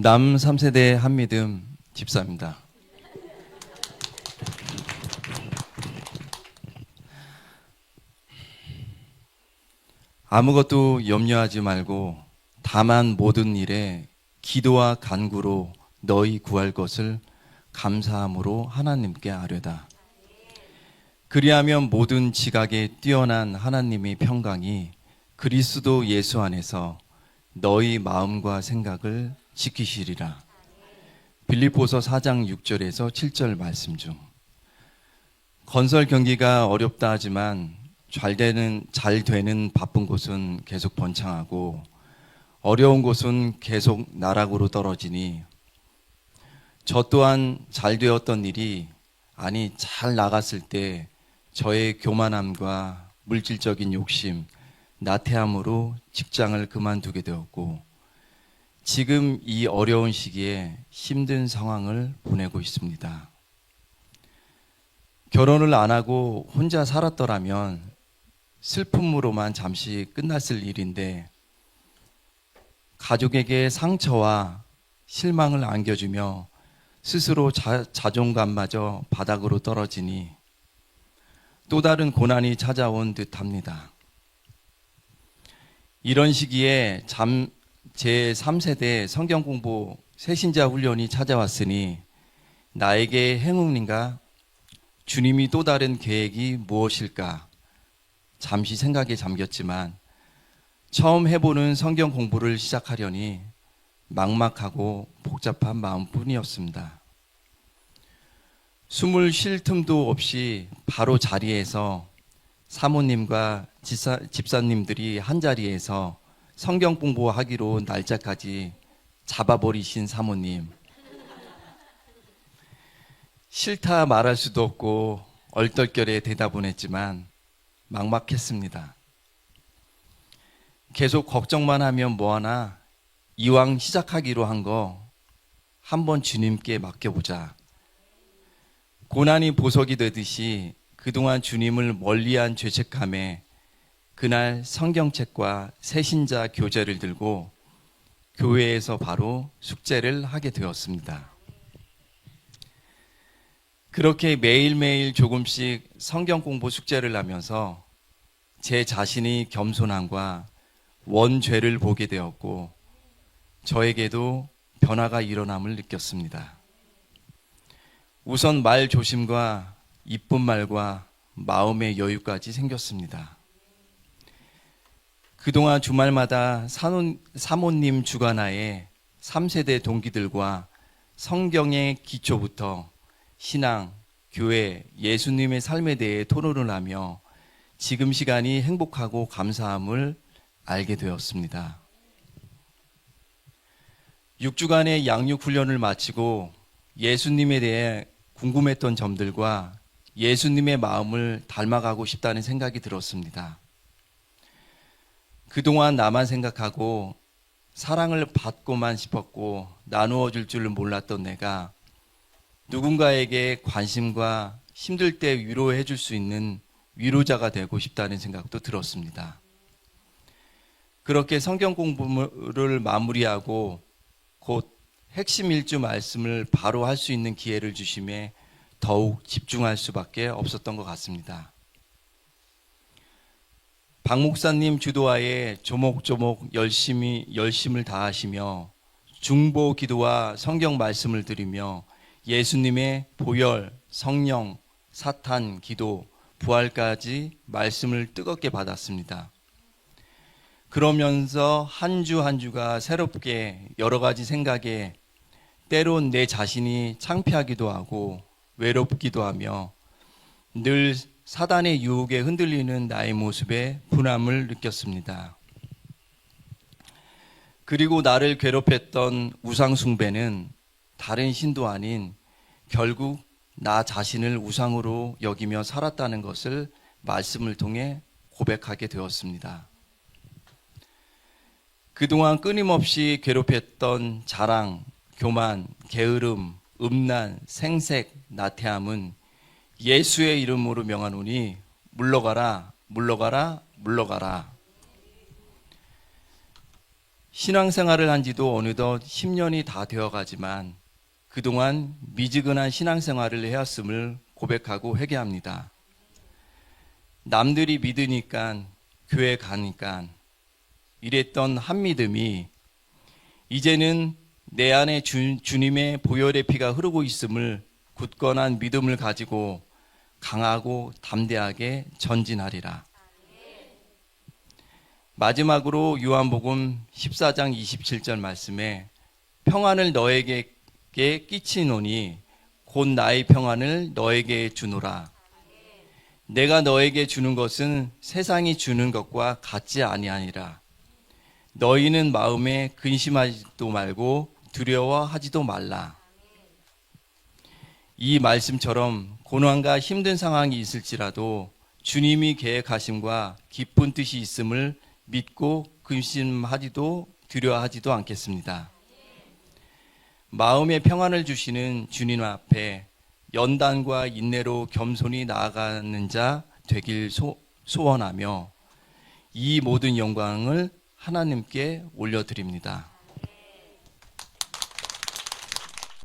남 3세대 한미듬 집사입니다. 아무것도 염려하지 말고 다만 모든 일에 기도와 간구로 너희 구할 것을 감사함으로 하나님께 아뢰다. 그리하면 모든 지각에 뛰어난 하나님의 평강이 그리스도 예수 안에서 너희 마음과 생각을 지키시리라. 빌립보서 4장 6절에서 7절 말씀 중 건설 경기가 어렵다 하지만 잘 되는 잘 되는 바쁜 곳은 계속 번창하고 어려운 곳은 계속 나락으로 떨어지니 저 또한 잘 되었던 일이 아니 잘 나갔을 때 저의 교만함과 물질적인 욕심, 나태함으로 직장을 그만두게 되었고 지금 이 어려운 시기에 힘든 상황을 보내고 있습니다. 결혼을 안 하고 혼자 살았더라면 슬픔으로만 잠시 끝났을 일인데 가족에게 상처와 실망을 안겨주며 스스로 자, 자존감마저 바닥으로 떨어지니 또 다른 고난이 찾아온 듯 합니다. 이런 시기에 잠, 제 3세대 성경 공부 새신자 훈련이 찾아왔으니 나에게 행운인가? 주님이 또 다른 계획이 무엇일까? 잠시 생각에 잠겼지만 처음 해보는 성경 공부를 시작하려니 막막하고 복잡한 마음뿐이었습니다. 숨을 쉴 틈도 없이 바로 자리에서 사모님과 집사, 집사님들이 한 자리에서 성경 공부하기로 날짜까지 잡아버리신 사모님. 싫다 말할 수도 없고 얼떨결에 대답은 했지만 막막했습니다. 계속 걱정만 하면 뭐하나 이왕 시작하기로 한 거 한번 주님께 맡겨보자. 고난이 보석이 되듯이 그동안 주님을 멀리한 죄책감에 그날 성경책과 새신자 교재를 들고 교회에서 바로 숙제를 하게 되었습니다. 그렇게 매일매일 조금씩 성경 공부 숙제를 하면서 제 자신이 겸손함과 원죄를 보게 되었고 저에게도 변화가 일어남을 느꼈습니다. 우선 말 조심과 이쁜 말과 마음의 여유까지 생겼습니다. 그동안 주말마다 사논, 사모님 주간하에 3세대 동기들과 성경의 기초부터 신앙, 교회, 예수님의 삶에 대해 토론을 하며 지금 시간이 행복하고 감사함을 알게 되었습니다. 6주간의 양육 훈련을 마치고 예수님에 대해 궁금했던 점들과 예수님의 마음을 닮아가고 싶다는 생각이 들었습니다. 그동안 나만 생각하고 사랑을 받고만 싶었고 나누어 줄줄 몰랐던 내가 누군가에게 관심과 힘들 때 위로해 줄 수 있는 위로자가 되고 싶다는 생각도 들었습니다. 그렇게 성경 공부를 마무리하고 곧 핵심 일주 말씀을 바로 할 수 있는 기회를 주심에 더욱 집중할 수밖에 없었던 것 같습니다. 박 목사님 주도하에 조목조목 열심히 열심을 다하시며 중보 기도와 성경 말씀을 드리며 예수님의 보혈, 성령, 사탄, 기도, 부활까지 말씀을 뜨겁게 받았습니다. 그러면서 한 주한 주가 새롭게 여러 가지 생각에 때론 내 자신이 창피하기도 하고 외롭기도 하며 늘 사단의 유혹에 흔들리는 나의 모습에 분함을 느꼈습니다. 그리고 나를 괴롭혔던 우상숭배는 다른 신도 아닌 결국 나 자신을 우상으로 여기며 살았다는 것을 말씀을 통해 고백하게 되었습니다. 그동안 끊임없이 괴롭혔던 자랑, 교만, 게으름, 음란, 생색, 나태함은 예수의 이름으로 명하노니 물러가라, 물러가라, 물러가라. 신앙생활을 한 지도 어느덧 10년이 다 되어 가지만 그동안 미지근한 신앙생활을 해왔음을 고백하고 회개합니다. 남들이 믿으니까 교회 가니까 이랬던 한 믿음이 이제는 내 안에 주, 주님의 보혈의 피가 흐르고 있음을 굳건한 믿음을 가지고 강하고 담대하게 전진하리라. 마지막으로 요한복음 14장 27절 말씀에 평안을 너에게 끼치노니 곧 나의 평안을 너에게 주노라. 내가 너에게 주는 것은 세상이 주는 것과 같지 아니하니라. 너희는 마음에 근심하지도 말고 두려워하지도 말라. 이 말씀처럼 고난과 힘든 상황이 있을지라도 주님이 계획하심과 기쁜 뜻이 있음을 믿고 근심하지도 두려워하지도 않겠습니다. 마음의 평안을 주시는 주님 앞에 연단과 인내로 겸손히 나아가는 자 되길 소, 소원하며 이 모든 영광을 하나님께 올려드립니다.